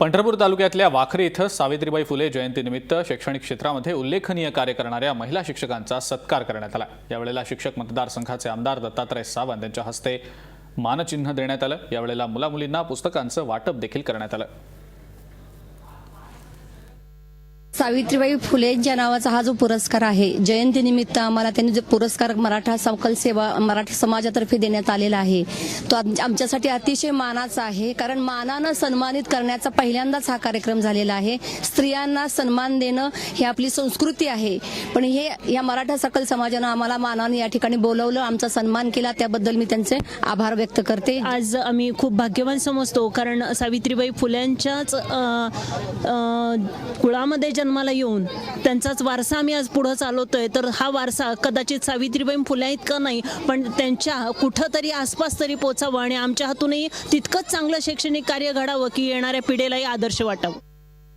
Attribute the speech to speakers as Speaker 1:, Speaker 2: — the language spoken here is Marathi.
Speaker 1: पंढरपूर तालुक्यातल्या वाखरे इथं सावित्रीबाई फुले जयंतीनिमित्त शैक्षणिक क्षेत्रामध्ये उल्लेखनीय कार्य करणाऱ्या महिला शिक्षकांचा सत्कार करण्यात आला. यावेळेला शिक्षक मतदारसंघाचे आमदार दत्तात्रय सावंत यांच्या हस्ते मानचिन्ह देण्यात आलं. यावेळेला मुलामुलींना पुस्तकांचं वाटप देखील करण्यात आलं.
Speaker 2: सावित्रीबाई फुलेंच्या नावाचा हा जो पुरस्कार आहे जयंतीनिमित्त आम्हाला त्यांनी जो पुरस्कार मराठा सकल सेवा मराठा समाजातर्फे देण्यात आलेला आहे तो आम- आमच्यासाठी अतिशय मानाचा आहे. कारण मानानं सन्मानित करण्याचा पहिल्यांदाच हा कार्यक्रम झालेला आहे. स्त्रियांना सन्मान देणं ही आपली संस्कृती आहे. पण हे या मराठा सकल समाजानं आम्हाला मानाने या ठिकाणी बोलवलं आमचा सन्मान केला. त्याबद्दल मी त्यांचे आभार व्यक्त करते.
Speaker 3: आज आम्ही खूप भाग्यवान समजतो कारण सावित्रीबाई फुल्यांच्याच कुळामध्ये अ, कुळामध्ये जन्माला येऊन त्यांचाच वारसा आम्ही आज पुढं चालवतोय. तर हा वारसा कदाचित सावित्रीबाई फुल्या इतका नाही पण त्यांच्या कुठंतरी आसपास तरी पोचावं आणि आमच्या हातूनही तितकंच चांगलं शैक्षणिक कार्य घडावं की येणाऱ्या पिढीलाही आदर्श वाटावं.